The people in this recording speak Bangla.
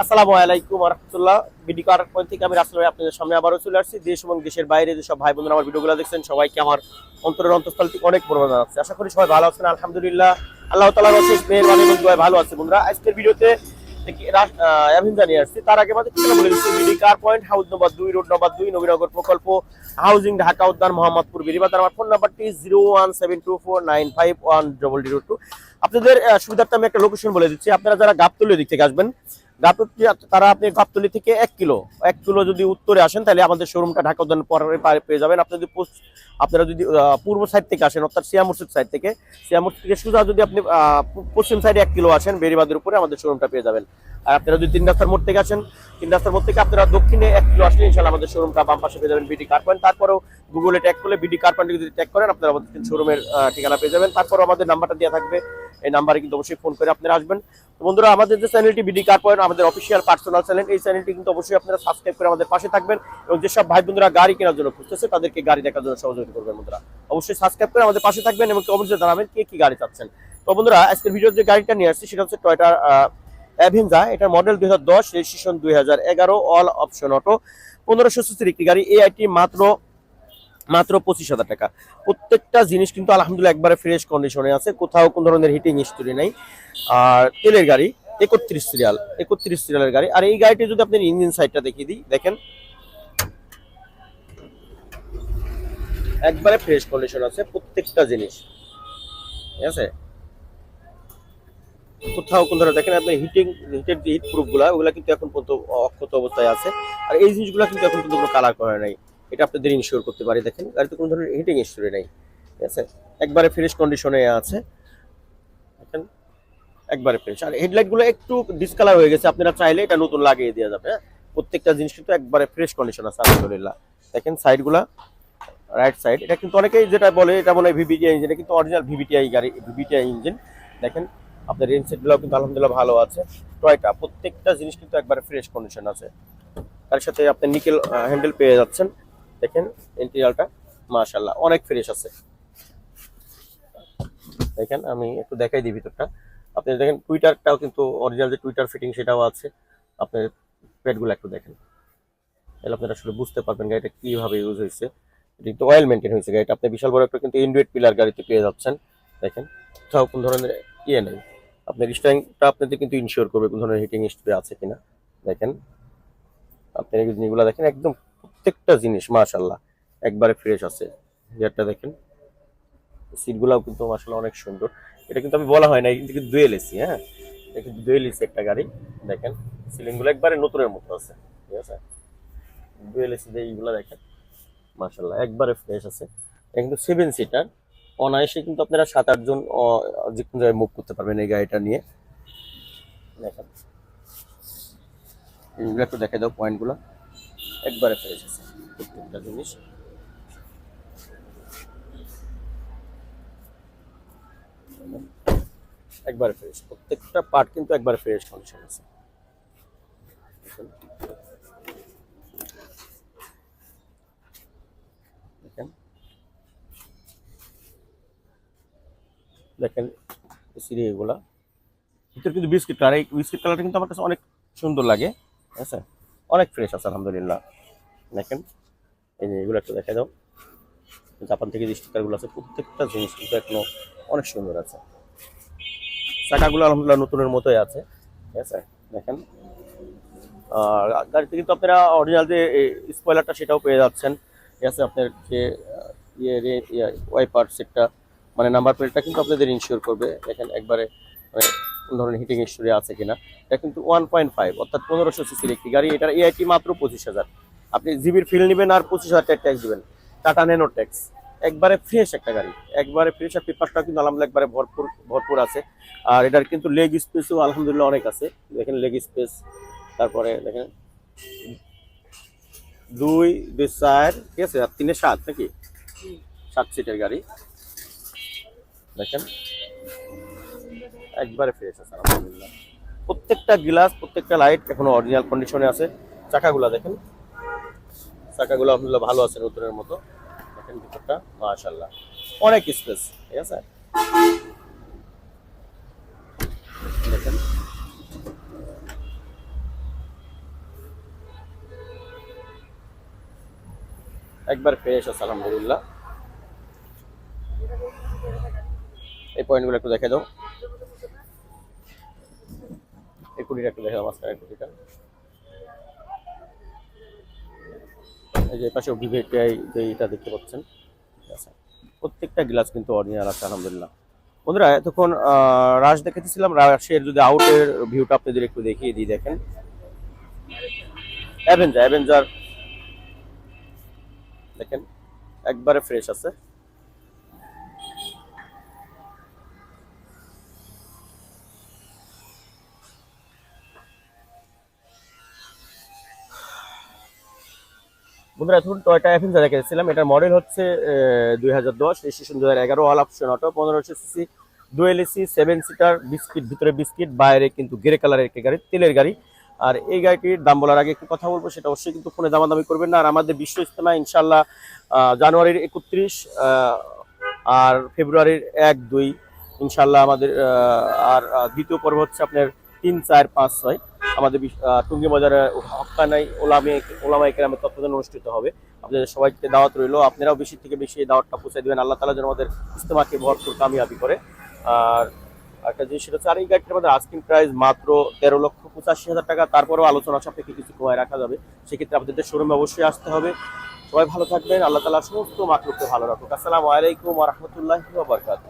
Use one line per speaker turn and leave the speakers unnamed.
আসসালামু আলাইকুম রহমতুল্লাহ। পয়েন্ট থেকে আমি রাসেল ভাই আপনাদের সামনে আবারও চলে আসছি। দেশ এবং দেশের বাইরে যেসব ভাই আমার ভিডিওগুলো দেখছেন, সবাইকে আমার অন্তরের অন্তঃস্থল থেকে অনেক জানাচ্ছি। আশা করি সবাই ভালো আছেন, আলহামদুলিল্লাহ। আল্লাহ তালার অশেষ দোয়ায় ভালো আছে। আজকের ভিডিওতে আসছি। তার আগে আমাদের বলে দিচ্ছি, BD car point, house number দুই, রোড নম্বর দুই, নবীনগর প্রকল্প, হাউজিং ঢাকা, উদ্যান, মোহাম্মদপুর বেরিবাদ আমার ফোন নাম্বারটি zero one seven two four nine five one double zero two. আপনাদের সুবিধার্থে আমি একটা লোকেশন বলে দিচ্ছি। আপনারা যারা গাবতলীর দিক থেকে আসবেন গাবতলি তারা আপনি গাবতলি থেকে এক কিলো এক কিলো যদি উত্তরে আসেন, তাহলে আমাদের শোরুমটা ঢাকা উদ্যান পরে পেয়ে যাবেন। আপনি যদি আপনারা যদি পূর্ব সাইড থেকে আসেন, অর্থাৎ সিয়া মসজিদ সাইড থেকে, সিয়া মসজিদ থেকে সোজা যদি আপনি পশ্চিম সাইডে এক কিলো আসেন বেরিবাদের উপরে আমাদের শোরুমটা পেয়ে যাবেন। আর আপনারা যদি তিন রাস্তার মোড় থেকে তিন রাস্তার মোড় থেকে আপনারা দক্ষিণে এক কিলো আসলে ইনশাল্লাহ আমাদের শোরুমটা বাম পাশে পেয়ে যাবেন বিডি কার পয়েন্ট তারপরেও গুগলে ট্যাগ করলে বিডি কার পয়েন্ট যদি ট্যাগ করেন, আপনারা আমাদের শোরুমের ঠিকানা পেয়ে যাবেন। তারপর আমাদের নাম্বারটা দেওয়া থাকবে। এই নাম্বারে কিন্তু অবশ্যই ফোন করে আপনারা আসবেন। তো বন্ধুরা, আমাদের যে চ্যানেলটি বিডি কার পয়েন্ট আমাদের অফিসিয়াল পার্সোনাল চ্যানেল এই চ্যানেলটি কিন্তু অবশ্যই আপনারা সাবস্ক্রাইব করে আমাদের পাশে থাকবেন এবং যেসব ভাই বন্ধুরা গাড়ি কেনার জন্য খুঁজতেছে, তাদেরকে গাড়ি দেখার জন্য সহযোগিতা করবেন বন্ধুরা। অবশ্যই সাবস্ক্রাইব করে আমাদের পাশে থাকবেন এবং অবশ্যই জানাবেন কে কি গাড়ি চাচ্ছেন। তো বন্ধুরা, আজকের ভিডিওর যে গাড়িটা নিয়ে আসছি, সেটা হচ্ছে টয়টা অ্যাভেঞ্জা এটার মডেল দুই হাজার দশ রেজিস্ট্রেশন দুই হাজার এগারো অল অপশন অটো পনেরোশো সিসির একটি গাড়ি এআইটি মাত্র মাত্র পঁচিশ হাজার টাকা। প্রত্যেকটা জিনিস কিন্তু আলহামদুলিল্লাহ একবারে ফ্রেশ কন্ডিশনে আছে, কোথাও কোন ধরনের হিটিং হিস্টোরি নেই। আর তেলের গাড়ি, একত্রিশ সিরিয়াল, একত্রিশ সিরিয়ালের গাড়ি। আর এই গাড়িটি যদি আপনি ইঞ্জিন সাইডটা দেখিয়ে দিই, দেখেন। একবারে ফ্রেশ কন্ডিশন আছে, প্রত্যেকটা জিনিস। ঠিক আছে? কোথাও কোন ধরনের, দেখেন আপনি হিটিং হিটের যে হিট প্রুফগুলা, ওগুলা কিন্তু এখন পর্যন্ত অক্ষত অবস্থায় আছে। আর এই জিনিসগুলো কিন্তু এখন পর্যন্ত কোনো কালার করে নাই। এটা আপনাদের ইনশিওর করতে পারি, দেখেন। গাড়িতে কোনো ধরনের হিটিং হিস্টোরি নেই, ঠিক আছে? একবারে ফ্রেশ কন্ডিশনে আছে। দেখেন, একবারে ফ্রেশ আর হেডলাইটগুলো একটু ডিসকালার হয়ে গেছে, আপনারা চাইলে এটা নতুন লাগিয়ে দেওয়া যাবে হ্যাঁ? প্রত্যেকটা জিনিস কিন্তু একবারে ফ্রেশ কন্ডিশন আছে, আলহামদুলিল্লাহ। দেখেন সাইডগুলা রাইট সাইড এটা কিন্তু অনেকেই যেটা বলে, এটা মনে হয় ভিভিটিআই ইঞ্জিন কিন্তু অরিজিনাল ভিভিটিআই গাড়ি ভিভিটিআই ইঞ্জিন দেখেন আপনার রেঞ্জ সেটগুলো কিন্তু আলহামদুলিল্লাহ ভালো আছে। টয়টা, প্রত্যেকটা জিনিস কিন্তু একবারে ফ্রেশ কন্ডিশন আছে। তার সাথে আপনি নিকেল হ্যান্ডেল পেয়ে যাচ্ছেন। দেখেন ইন্টেরিয়ালটা মাশাল্লাহ অনেক ফ্রেশ আছে। দেখেন, আমি একটু দেখাই দিই ভিতরটা। আপনি দেখেন টুইটারটাও কিন্তু অরিজিনাল যে টুইটার ফিটিং সেটাও আছে। আপনার পেটগুলো একটু দেখেন। তাহলে আপনারা আসলে বুঝতে পারবেন গাড়িটা কীভাবে ইউজ হয়েছে। এটা কিন্তু অয়েল মেনটেন হয়েছে গাড়িটা। আপনি বিশাল বড় একটা কিন্তু ইন্ডুয়েট পিলার গাড়িতে পেয়ে যাচ্ছেন। দেখেন, কোথাও কোন ধরনের ইয়ে নেই। আপনার স্ট্যান্ডটা আপনাদের কিন্তু ইনশিওর করবে কোন ধরনের হিটিং হিস্ট্রি আছে কিনা। দেখেন, আপনি এই জিনিসগুলো দেখেন, একদম প্রত্যেকটা জিনিস মাশাল্লাহ একবারে ফ্রেশ আছে। গিয়ারটা দেখেন সিটগুলোও কিন্তু মাশাল্লাহ অনেক সুন্দর। এটা কিন্তু আমি বলা হয় না কিন্তু দুয়েল এসি হ্যাঁ? এটা কিন্তু দুয়েল এসি একটা গাড়ি। দেখেন সিলিংগুলো একবারে নতুনের মতো আছে, ঠিক আছে? দুয়েল এসি এইগুলো দেখেন মাশাল্লাহ একবারে ফ্রেশ আছে। এটা কিন্তু সেভেন সিটার অনায়াসে কিন্তু আপনারা সাত আটজন যে কোনো জায়গায় মুভ করতে পারবেন এই গাড়িটা নিয়ে। দেখেন। এগুলো একটু দেখে দাও পয়েন্টগুলো একবারে ফেলে আছে প্রত্যেকটা জিনিস। একবারে ফ্রেশ প্রত্যেকটা পার্ট কিন্তু একবারে ফ্রেশ কন্ডিশন আছে দেখেন। দেখেন দেখেন সিঁড়ি এগুলা। ভিতরে কিন্তু বিস্কিট কালার, এই বিস্কিট কালারটা কিন্তু আমার কাছে অনেক সুন্দর লাগে, ঠিক আছে? অনেক ফ্রেশ আছে, আলহামদুলিল্লাহ। দেখেন, এই যে এগুলো একটু দেখে দাও। জাপান থেকে যে স্টিকারগুলো আছে, প্রত্যেকটা জিনিস কিন্তু এখনও অনেক সুন্দর আছে। চাকাগুলো আলহামদুলিল্লাহ নতুনের মতোই আছে, ঠিক আছে? দেখেন, আর গাড়িতে কিন্তু আপনারা অরিজিনাল যে স্পয়লারটা সেটাও পেয়ে যাচ্ছেন। ঠিক আছে, আপনার যে ইয়ে রে- ইয়ে ওয়াইপার সেটটা মানে নাম্বার প্লেটটা কিন্তু আপনাদের ইনশিওর করবে। দেখেন একবারে মানে কোন ধরনের হিটিং হিস্টোরি আছে কিনা। এটা কিন্তু ওয়ান পয়েন্ট ফাইভ অর্থাৎ পনেরোশো সিসির একটি গাড়ি। এটার এআইটি মাত্র পঁচিশ হাজার। আপনি জিবির ফিল নেবেন আর পঁচিশ হাজার ট্যাক্স দেবেন। টাটা নেনো ট্যাক্স একবারে ফ্রেশ একটা গাড়ি। একবারে ফ্রেশ আর পেপারটা কিন্তু আলহামদুলিল্লাহ একবারে ভরপুর ভরপুর আছে। আর এটার কিন্তু লেগ স্পেসও আলহামদুলিল্লাহ অনেক আছে। দেখেন লেগ স্পেস তারপরে দেখেন। দুই দুই চার, ঠিক আছে? আর তিনে সাত নাকি? সাত সিটের গাড়ি। দেখেন। একবারে ফ্রেশ আছে, আলহামদুলিল্লাহ। প্রত্যেকটা গ্লাস প্রত্যেকটা লাইট এখনও অরিজিনাল কন্ডিশনে আছে। চাকাগুলা দেখেন। চাকাগুলো আলহামদুলিল্লাহ ভালো আছে নতুনের মতো। দেখেন ভিতরটা মাশাল্লাহ অনেক স্পেস ঠিক আছে? দেখেন। একবার ফ্রেশ আছে, আলহামদুলিল্লাহ। এই পয়েন্টগুলো একটু দেখে দাও এই কুড়িটা একটু দেখে দাও মাঝখানের কুড়িটা। এই যে পাশে ভিভেটিআই যে এটা দেখতে পাচ্ছেন। প্রত্যেকটা গ্লাস কিন্তু অরিজিনাল আছে, আলহামদুলিল্লাহ। বন্ধুরা, এতক্ষণ রাশ দেখেছিলাম। রাশের যদি আউটের ভিউটা আপনাদের একটু দেখিয়ে দিই, দেখেন। অ্যাভেঞ্জার অ্যাভেঞ্জার দেখেন, একবারে ফ্রেশ আছে। বন্ধুরা, এখন টয়টা অ্যাভেঞ্জার দেখেছিলাম এটার মডেল হচ্ছে দুই হাজার দশ রেজিস্ট্রেশন দুই হাজার এগারো অল অপশন অটো পনেরোশো CC dual AC seven seater biscuit ভিতরে বিস্কিট বাইরে কিন্তু গ্রে কালারের একটি গাড়ি, তেলের গাড়ি। আর এই গাড়িটির দাম বলার আগে একটু কথা বলব, সেটা অবশ্যই কিন্তু ফোনে দামাদামি করবেন না। আর আমাদের বিশ্ব ইস্তেমা ইনশাল্লাহ জানুয়ারির একত্রিশ আর ফেব্রুয়ারির এক, দুই ইনশাল্লাহ আমাদের আর দ্বিতীয় পর্ব হচ্ছে আপনার তিন, চার, পাঁচ, ছয়। আমাদের টুঙ্গি বাজারে হকানাই ওলামে ওলামা একরামের তত্ত্বাবধানে অনুষ্ঠিত হবে। আপনাদের সবাইকে দাওয়াত রইল। আপনারাও বেশি থেকে বেশি এই দাওয়াতটা পৌঁছে দেবেন। আল্লাহ তালা যেন আমাদের ইস্তেমাকে ভরপুর কামিয়াবি করে। আর একটা জিনিস সেটা হচ্ছে, আর এই গাড়িটার আমাদের আস্কিং প্রাইস মাত্র তেরো লক্ষ পঁচাশি হাজার টাকা। তারপরেও আলোচনা সাপেক্ষে কিছু কমায় রাখা যাবে। সেক্ষেত্রে আপনাদের শোরুমে অবশ্যই আসতে হবে। সবাই ভালো থাকবেন। আল্লাহ তালা সমস্ত মাকলুককে ভালো রাখুক। আসসালামু আলাইকুম রহমতুল্লাহ বারকাত